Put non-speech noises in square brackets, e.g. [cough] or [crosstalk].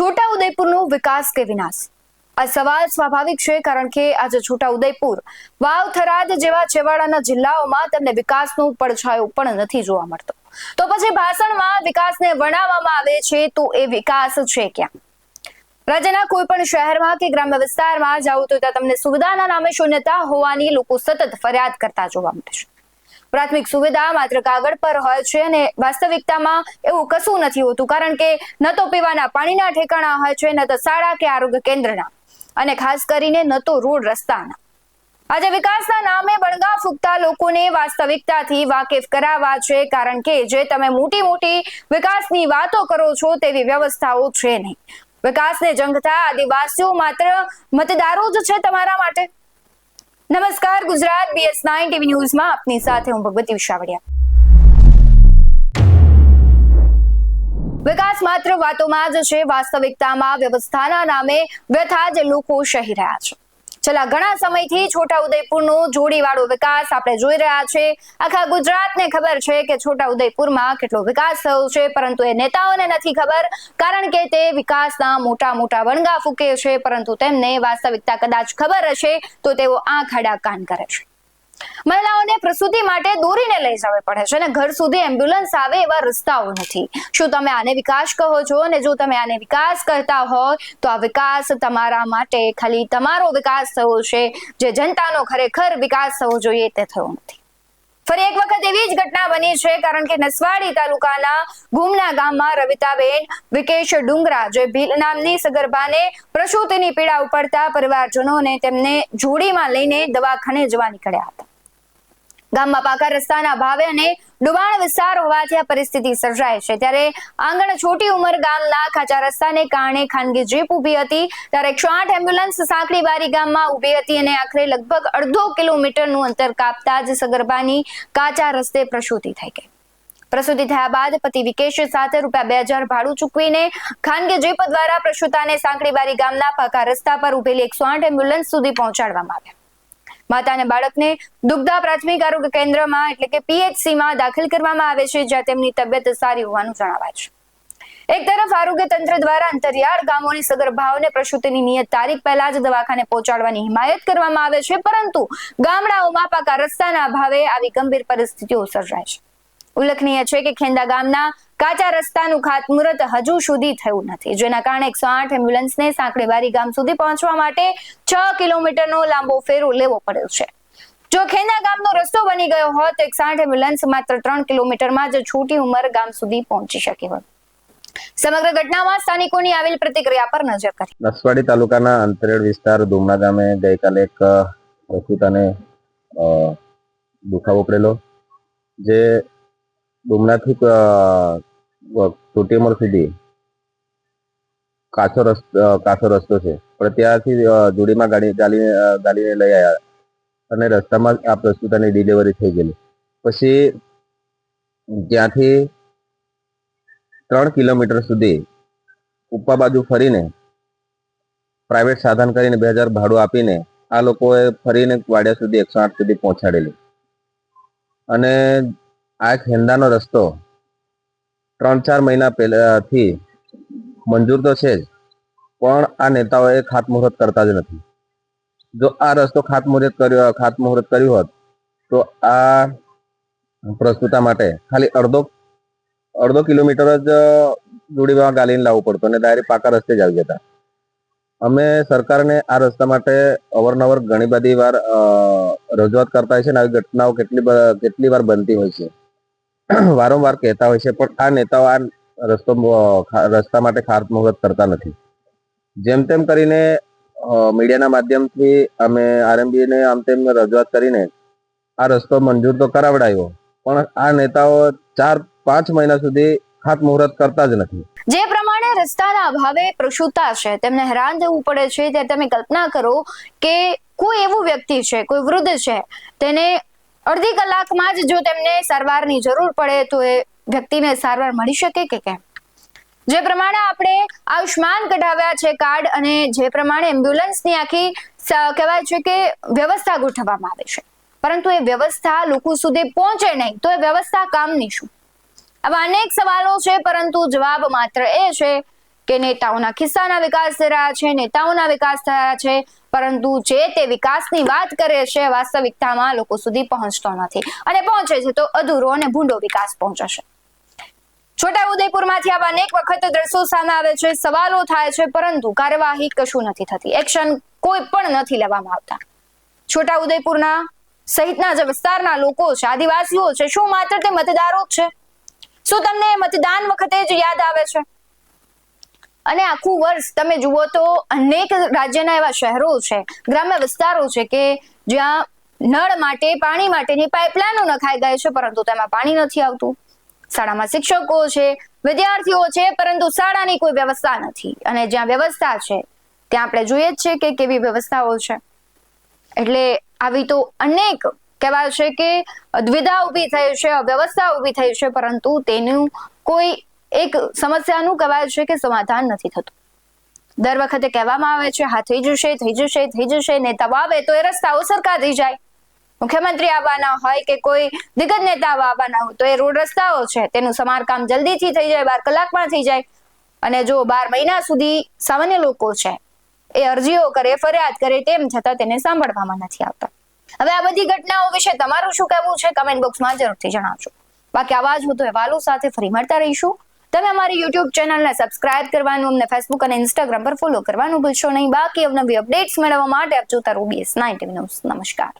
છોટાઉદેપુરનો વિકાસ કે વિનાશ? આ સવાલ સ્વાભાવિક છે કારણ કે આજે છોટા ઉદયપુર વાવ થરાદ જેવા છેવાડાના જિલ્લાઓમાં તેમને વિકાસનો પડછાયો પણ નથી જોવા મળતો. તો પછી ભાષણમાં વિકાસને વર્ણવવામાં આવે છે તો એ વિકાસ છે ક્યાં? રાજ્યના કોઈ પણ શહેરમાં કે ગ્રામ્ય વિસ્તારમાં જાઓ તો ત્યાં તમને સુવિધાના નામે શૂન્યતા હોવાની લોકો સતત ફરિયાદ કરતા જોવા મળે છે. પ્રાથમિક સુવિધા માત્ર કાગળ પર હોય છે અને વાસ્તવિકતામાં એવું કશું નથી હોતું, કારણ કે ન તો પીવાના પાણીના ઠેકાણા હોય છે, ન તો શાળા કે આરોગ્ય કેન્દ્રના. અને ખાસ કરીને ન તો રોડ રસ્તાના. આજે વિકાસના નામે બળગા ફૂંકતા લોકોને વાસ્તવિકતાથી વાકેફ કરાવવા છે, કારણ કે જે તમે મોટી મોટી વિકાસની વાતો કરો છો તેવી વ્યવસ્થાઓ છે નહીં. વિકાસને જંગતા આદિવાસીઓ માત્ર મતદારો જ છે તમારા માટે? નમસ્કાર, ગુજરાત બીએસ નાઇન ટીવી ન્યૂઝમાં આપની સાથે હું ભગવતી વિશાવડિયા વિકાસ માત્ર વાતોમાં જ છે, વાસ્તવિકતામાં વ્યવસ્થાના નામે વ્યથા જ લોકો સહી રહ્યા છે. છેલ્લા ઘણા સમયથી છોટાઉદેપુરનો જોડીવાળો વિકાસ આપણે જોઈ રહ્યા છે. આખા ગુજરાતને ખબર છે કે છોટાઉદેપુરમાં કેટલો વિકાસ થયો છે, પરંતુ એ નેતાઓને નથી ખબર, કારણ કે તે વિકાસના મોટા મોટા વણગા ફૂકે છે, પરંતુ તેમને વાસ્તવિકતા કદાચ ખબર હશે તો તેઓ આંખ આડા કાન કરે છે. મહિલાઓને પ્રસૂતિ માટે દોરીને લઈ જવી પડે છે અને ઘર સુધી એમ્બ્યુલન્સ આવે એવા રસ્તાઓ નથી. શું તમે આને વિકાસ કહો છો? અને જો તમે આને વિકાસ કરતા હોય, તો આ વિકાસ તમારા માટે ખાલી તમારો વિકાસ થવો છે. જે જનતાનો ખરેખર વિકાસ થવો જોઈએ તે થયો નથી. ફરી એક વખત એવી જ ઘટના બની છે, કારણ કે નસવાડી તાલુકાના ગુમના ગામમાં રવિતાબેન વિકેશ ડુંગરા જે ભીલ નામની સગર્ભાને પ્રસૂતિની પીડા ઉપડતા પરિવારજનોને તેમને જોડીમાં લઈને દવાખાને જવા નીકળ્યા હતા. ગામમાં પાકા રસ્તાના ભાવે અને ડુબાણ વિસ્તાર હોવાથી આ પરિસ્થિતિ સર્જાય છે. ત્યારે આંગણ છોટી ઉંમર ગામના ખાચા રસ્તાને કારણે ખાનગી જીપ ઊભી હતી. ત્યારે એકસો આઠ એમ્બ્યુલન્સ સાંકડીબારી ગામમાં ઊભી હતી અને આખરે લગભગ અડધો કિલોમીટરનું અંતર કાપતા જ સગર્ભાની કાચા રસ્તે પ્રસૂતિ થઈ ગઈ. પ્રસૂતિ થયા બાદ પતિ વિકેશ સાથે રૂપિયા બે હજાર ભાડું ચૂકવીને ખાનગી જીપ દ્વારા પ્રસૂતાને સાંકડીબારી ગામના પાકા રસ્તા પર ઉભેલી એકસો આઠ એમ્બ્યુલન્સ સુધી પહોંચાડવામાં આવ્યા. માતા અને બાળકને દુગ્ધા પ્રાથમિક આરોગ્ય કેન્દ્રમાં એટલે કે પીએચસીમાં દાખલ કરવામાં આવે છે, જ્યાં તેમની તબિયત સારી હોવાનું જણાવાય છે. એક તરફ આરોગ્ય તંત્ર દ્વારા અંતરિયાળ ગામોની સગર્ભાઓને પ્રસૂતિની નિયત તારીખ પહેલા જ દવાખાને પહોંચાડવાની હિમાયત કરવામાં આવે છે, પરંતુ ગામડાઓમાં પાકા રસ્તાના અભાવે આવી ગંભીર પરિસ્થિતિઓ સર્જાય છે. ઉલ્લેખનીય છે કે ખેંદા ગામના કાચા રસ્તાનું ખાતમુહૂર્ત હજુ સુધી થયું નથી જેના કારણે એકસો આઠ એમ્બ્યુલન્સને સાંકળેબારી ગામ સુધી પહોંચવા માટે છ કિલોમીટરનો લાંબો ફેરો લેવો પડ્યો છે. જો ખેંદા ગામનો રસ્તો બની ગયો હોત તો એકસો એમ્બ્યુલન્સ માત્ર ત્રણ કિલોમીટરમાં જ છોટી ઉંમર ગામ સુધી પહોંચી શકી હોત. સમગ્ર ઘટનામાં સ્થાનિકોની આવેલ પ્રતિક્રિયા પર નજર કરી. નસવાડી તાલુકાના અંતરેડ વિસ્તાર દુમણા ગામે ગઈકાલે એક પ્રસૂતાને અ, દુખાવો પડેલો જે છોટી ઉંમર સુધી કાચો રસ્તો કાચો રસ્તો છે. પણ ત્યાંથી જોડીમાં ગાડી, ગાલી ગાડીને લઈ આવ્યા અને રસ્તામાં આ પ્રસ્તુતાની ડિલિવરી થઈ ગયેલી. પછી ત્યાંથી ત્રણ કિલોમીટર સુધી ઉપા બાજુ ફરીને પ્રાઇવેટ સાધન કરીને બે હજાર ભાડું આપીને આ લોકોએ ફરીને વાડિયા સુધી એકસો આઠ સુધી પહોંચાડેલી. અને આ ખેંદાનો રસ્તો. ત્રણ ચાર મહિના પહેલાથી મંજૂર તો છે જ, પણ આ નેતાઓએ ખાતમુહૂર્ત કરતા જ નથી. જો આ રસ્તો ખાતમુહૂર્ત કર્યો, ખાતમુહૂર્ત કર્યું હોત, તો આ પ્રસ્તુતા માટે ખાલી અડધો અડધો કિલોમીટર જ જોડીમાં ગાલીને લાવવું પડતું અને ડાયરેક્ટ પાકા રસ્તે જ આવી જતા. અમે સરકારને આ રસ્તા માટે અવારનવાર ઘણી બધી વાર રજૂઆત કરતા હોય છે અને આવી ઘટનાઓ કેટલી કેટલી વાર બનતી હોય છે. [clears throat] વારંવાર કહેતા હોય છે, પણ આ નેતાઓ આ રસ્તો રસ્તા માટે ખાતમુહૂર્ત કરતા નથી. જેમ તેમ કરીને મીડિયાના માધ્યમથી અમે આરએમબી ને આમ તેમ રજૂઆત કરીને આ રસ્તો મંજૂર તો કરાવડાયો, પણ આ નેતાઓ ચાર, પાંચ મહિના સુધી ખાતમુહૂર્ત કરતા જ નથી. જે પ્રમાણે રસ્તાના અભાવે પ્રસૂતા છે, તેમને હેરાન થવું પડે છે ત્યારે તમે કલ્પના કરો કે કોઈ એવું વ્યક્તિ છે, કોઈ વૃદ્ધ છે, તેને અડધી કલાકમાં જ જો તેમને સારવારની જરૂર પડે તો એ વ્યક્તિને સારવાર મળી શકે કે કેમ? જે પ્રમાણે આપણે આયુષ્માન કઢાવ્યા છે કાર્ડ અને જે પ્રમાણે એમ્બ્યુલન્સની આખી કહેવાય છે કે વ્યવસ્થા ગોઠવવામાં આવે છે. પરંતુ એ વ્યવસ્થા લોકો સુધી પહોંચે નહીં, તો એ વ્યવસ્થા કામની શું? આવા અનેક સવાલો છે, પરંતુ જવાબ માત્ર એ છે કે નેતાઓના ખિસ્સાના વિકાસ થઈ રહ્યા છે, નેતાઓના વિકાસ થયા છે, પરંતુ જે તે વિકાસની વાત કરે છે, વાસ્તવિકતામાં લોકો સુધી પહોંચતો નથી. અને પહોંચે છે તો અધૂરો અને ભૂંડો વિકાસ પહોંચે છે. છોટા ઉદયપુરમાંથી આવા અનેક વખત દ્રશ્યો સામે આવે છે, સવાલો થાય છે, પરંતુ કાર્યવાહી કશું નથી થતી. એક્શન કોઈ પણ નથી લેવામાં આવતા. છોટા ઉદયપુરના સહિતના જે વિસ્તારના લોકો છે, આદિવાસીઓ છે, શું માત્ર તે મતદારો છે? શું તમને મતદાન વખતે જ યાદ આવે છે? અને આખું વર્ષ તમે જુઓ તો અનેક રાજ્યના એવા શહેરો છે, ગ્રામ્ય વિસ્તારો છે કે જ્યાં નળ માટે, પાણી માટેની પાઇપલાઈનો નખાઈ ગઈ છે, પરંતુ તેમાં પાણી નથી આવતું. શાળામાં શિક્ષકો છે, વિદ્યાર્થીઓ છે, પરંતુ શાળાની કોઈ વ્યવસ્થા નથી. અને જ્યાં વ્યવસ્થા છે, ત્યાં આપણે જોઈએ જ છે કે કેવી વ્યવસ્થાઓ છે. એટલે આવી તો અનેક કહેવાય છે કે દ્વિધા ઊભી થઈ છે, અવ્યવસ્થા ઊભી થઈ છે, પરંતુ તેનું કોઈ એક સમસ્યાનું કહેવાય છે કે સમાધાન નથી થતું. દર વખતે કહેવામાં આવે છે, હા, થઈ જશે થઈ જશે થઈ જશે નેતાઓ આવે તો એ રસ્તાઓ સરખા થઈ જાય. મુખ્યમંત્રી આવવાના હોય કે કોઈ દિગ્ગજ નેતાઓ આવવાના હોય તો એ રોડ રસ્તાઓ છે, તેનું સમારકામ જલ્દીથી થઈ જાય, બાર કલાકમાં થઈ જાય. અને જો બાર મહિના સુધી સામાન્ય લોકો છે, એ અરજીઓ કરે, ફરિયાદ કરે તેમ છતાં તેને સાંભળવામાં નથી આવતા. હવે આ બધી ઘટનાઓ વિશે તમારું શું કહેવું છે? કમેન્ટ બોક્સમાં જરૂરથી જણાવજો. બાકી આવા હું તો અહેવાલો સાથે ફરી મળતા રહીશું. તમે અમારી યુટ્યુબ ચેનલને સબસ્ક્રાઇબ કરવાનું, અમને ફેસબુક અને ઇન્સ્ટાગ્રામ પર ફોલો કરવાનું ભૂલશો નહીં. બાકી અવનવી અપડેટ્સ મેળવવા માટે આપ જોતા રહો બીએસ ન્યૂઝ નમસ્કાર.